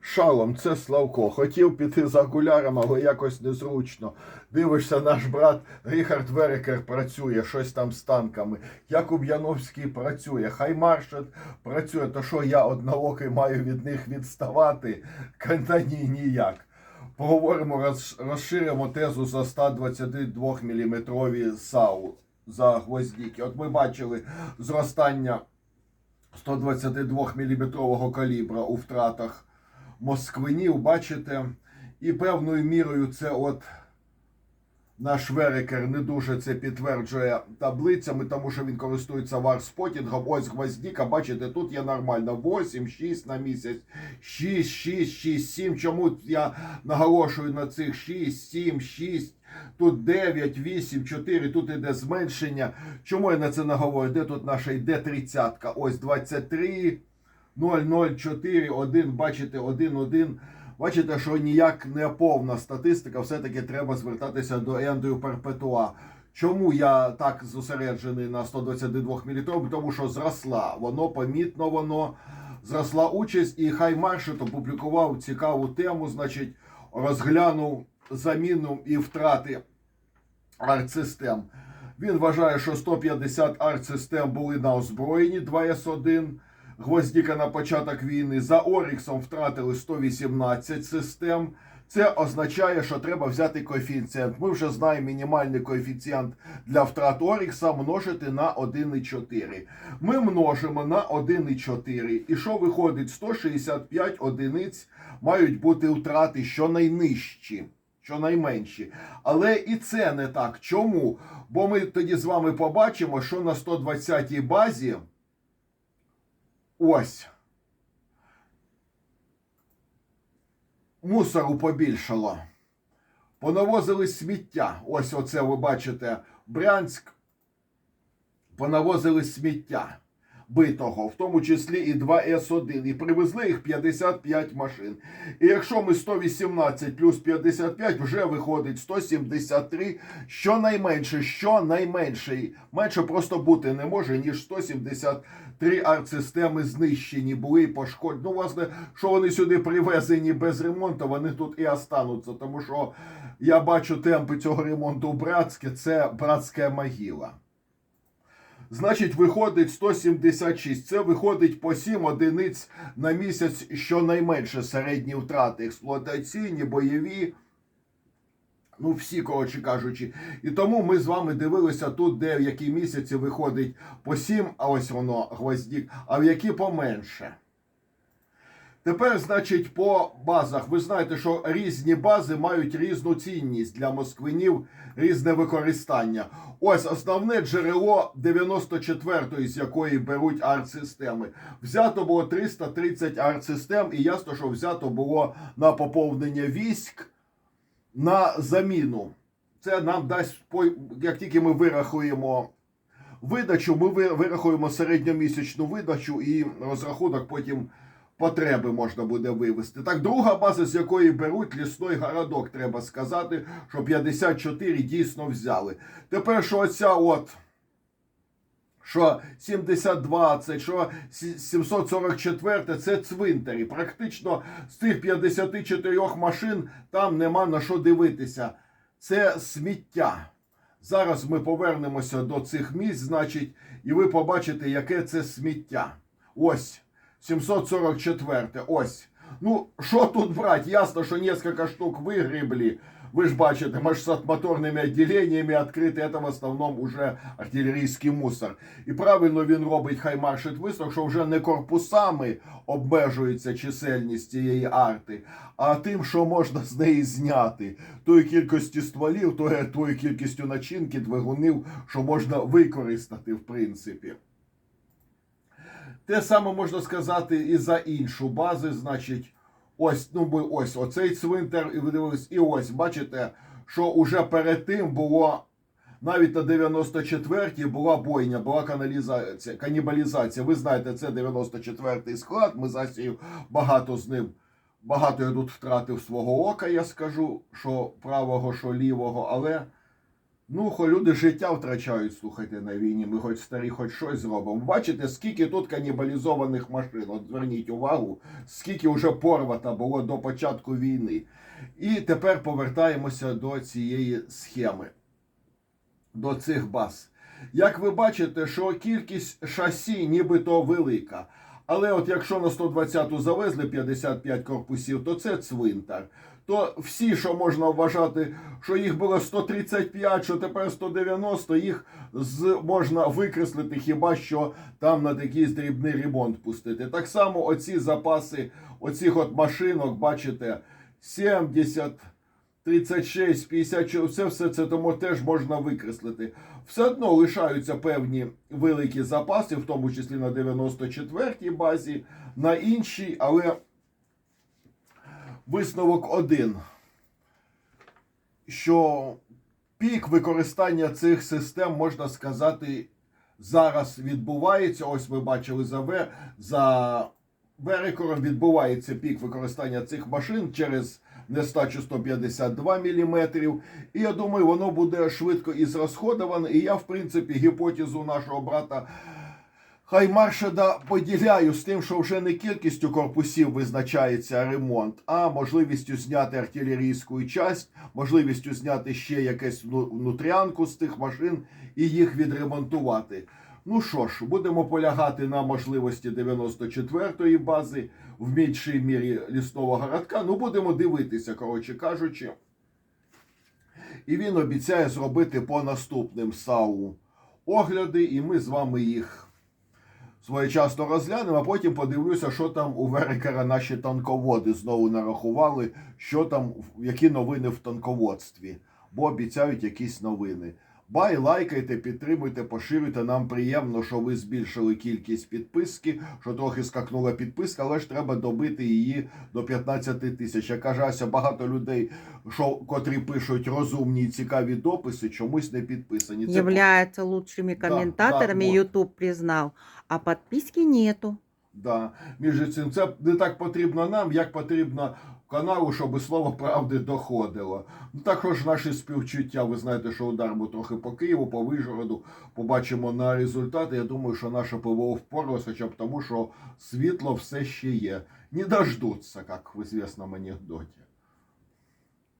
Шалом, це Славко. Хотів піти за окулярами, але якось незручно. Дивишся, наш брат Ріхард Верекер працює, щось там з танками. Якуб Яновський працює, хай маршет працює. То що я одноокий маю від них відставати? Та ні, ніяк. Поговоримо, роз- розширимо тезу за 122 мм САУ за гвоздіки. От ми бачили зростання 122 мм калібра у втратах москвинів, бачите, і певною мірою це от наш Верекер не дуже це підтверджує таблицями, тому що він користується варспотінгом. Ось гвоздіка, бачите, тут є нормально 8, 6 на місяць, 6, 6, 6, 7. Чому я наголошую на цих 6, 7, 6, тут 9, 8, 4, тут іде зменшення. Чому я на це наговорю? Де тут наша йде 30 Ось 23, 004, 1, бачите, 1, 1. Бачите, що ніяк не повна статистика, все-таки треба звертатися до Ендрю Перпетуа. Чому я так зосереджений на 122 мм? Тому що зросла, воно помітно, воно зросла участь, і Хай Маршет опублікував цікаву тему, значить, розглянув заміну і втрати артсистем. Він вважає, що 150 артсистем були на озброєнні 2С1. Гвоздіка на початок війни за Оріксом втратили 118 систем. Це означає, що треба взяти коефіцієнт. Ми вже знаємо мінімальний коефіцієнт для втрат Орікса множити на 1,4. Ми множимо на 1,4. І що виходить? 165 одиниць мають бути втрати щонайнижчі, щонайменші. Але і це не так. Чому? Бо ми тоді з вами побачимо, що на 120-й базі. Ось. Мусору побільшало. Понавозили сміття. Ось оце ви бачите. Брянськ. Понавозили сміття битого, в тому числі і 2С1. І привезли їх 55 машин. І якщо ми 118 плюс 55, вже виходить 173, щонайменше, щонайменше, менше просто бути не може, ніж 173 артсистеми знищені були і пошкоджені. Ну, власне, що вони сюди привезені без ремонту, вони тут і остануться, тому що я бачу темпи цього ремонту Братське, це братська могила. Значить, виходить 176. Це виходить по 7 одиниць на місяць щонайменше середні втрати експлуатаційні, бойові. Ну, всі, коротше кажучи. І тому ми з вами дивилися тут, де в які місяці виходить по 7, а ось воно гвоздік, а в які поменше. Тепер, значить, по базах. Ви знаєте, що різні бази мають різну цінність для москвинів, різне використання. Ось основне джерело 94-ї, з якої беруть арт-системи. Взято було 330 арт-систем, і ясно, що взято було на поповнення військ на заміну. Це нам дасть, як тільки ми вирахуємо видачу, ми вирахуємо середньомісячну видачу і розрахунок потім потреби можна буде вивести. Так, друга база, з якої беруть лісний городок, треба сказати, що 54 дійсно взяли. Тепер що оця от. Що 7020, що 744 це цвинтарі. Практично з цих 54 машин там нема на що дивитися. Це сміття. Зараз ми повернемося до цих місць, значить, і ви побачите, яке це сміття. Ось 744. Ось. Ну, що тут брати? Ясно, що несколько штук вигребли. Ви ж бачите, ми ж з моторними відділеннями відкрити, це в основному уже артилерійський мусор. І правильно він робить, хай маршить висновок, що вже не корпусами обмежується чисельність цієї арти, а тим, що можна з неї зняти. Тою кількістю стволів, тою, тою кількістю начинки, двигунів, що можна використати, в принципі. Те саме можна сказати і за іншу базу, значить, ось, ну ми ось оцей цвинтар, і ви дивились, і ось, бачите, що уже перед тим було. Навіть на 94-й була бойня, була каналізація, канібалізація. Ви знаєте, це 94-й склад. Ми засію багато з ним. Багато я тут втратив свого ока, я скажу, що правого, що лівого, але Ну, хо люди життя втрачають, слухайте, на війні. Ми хоч старі, хоч щось зробимо. Бачите, скільки тут канібалізованих машин. От зверніть увагу, скільки вже порвата було до початку війни. І тепер повертаємося до цієї схеми, до цих баз. Як ви бачите, що кількість шасі нібито велика. Але от якщо на 120-ту завезли 55 корпусів, то це цвинтар. То всі, що можна вважати, що їх було 135, що тепер 190, їх з, можна викреслити хіба що там на якийсь дрібний ремонт пустити. Так само оці запаси оцих от машинок, бачите, 70, 36, 50, все, все це тому теж можна викреслити. Все одно лишаються певні великі запаси, в тому числі на 94-й базі, на іншій, але висновок один, що пік використання цих систем, можна сказати, зараз відбувається. Ось ви бачили за, за Верикором відбувається пік використання цих машин через нестачу 152 мм. І я думаю, воно буде швидко і зрозходоване. І я, в принципі, гіпотезу нашого брата Хаймаршада поділяю з тим, що вже не кількістю корпусів визначається ремонт, а можливістю зняти артилерійську часть, можливістю зняти ще якесь вну- внутрянку з тих машин і їх відремонтувати. Ну що ж, будемо полягати на можливості 94-ї бази, в меншій мірі лісного городка. Ну, будемо дивитися, коротше кажучи. І він обіцяє зробити по наступним САУ огляди, і ми з вами їх своєчасно розглянемо, а потім подивлюся, що там у Верекера наші танководи знову нарахували, що там, які новини в танководстві, бо обіцяють якісь новини. Бай, лайкайте, підтримуйте, поширюйте. Нам приємно, що ви збільшили кількість підписки, що трохи скакнула підписка, але ж треба добити її до 15 тисяч. Я кажуся, багато людей, що котрі пишуть розумні і цікаві дописи, чомусь не підписані. Це лучшими Да, комментаторами, да, вот. YouTube признал, а подписки нету. Да. Між цим, це не так потрібно нам, як потрібно каналу, щоб слово правди доходило. Ну, також наші співчуття. Ви знаєте, що удар був трохи по Києву, по Вижгороду. Побачимо на результати. Я думаю, що наше ПВО впоралося, хоча б тому, що світло все ще є. Не дождуться, як в звісному анекдоті.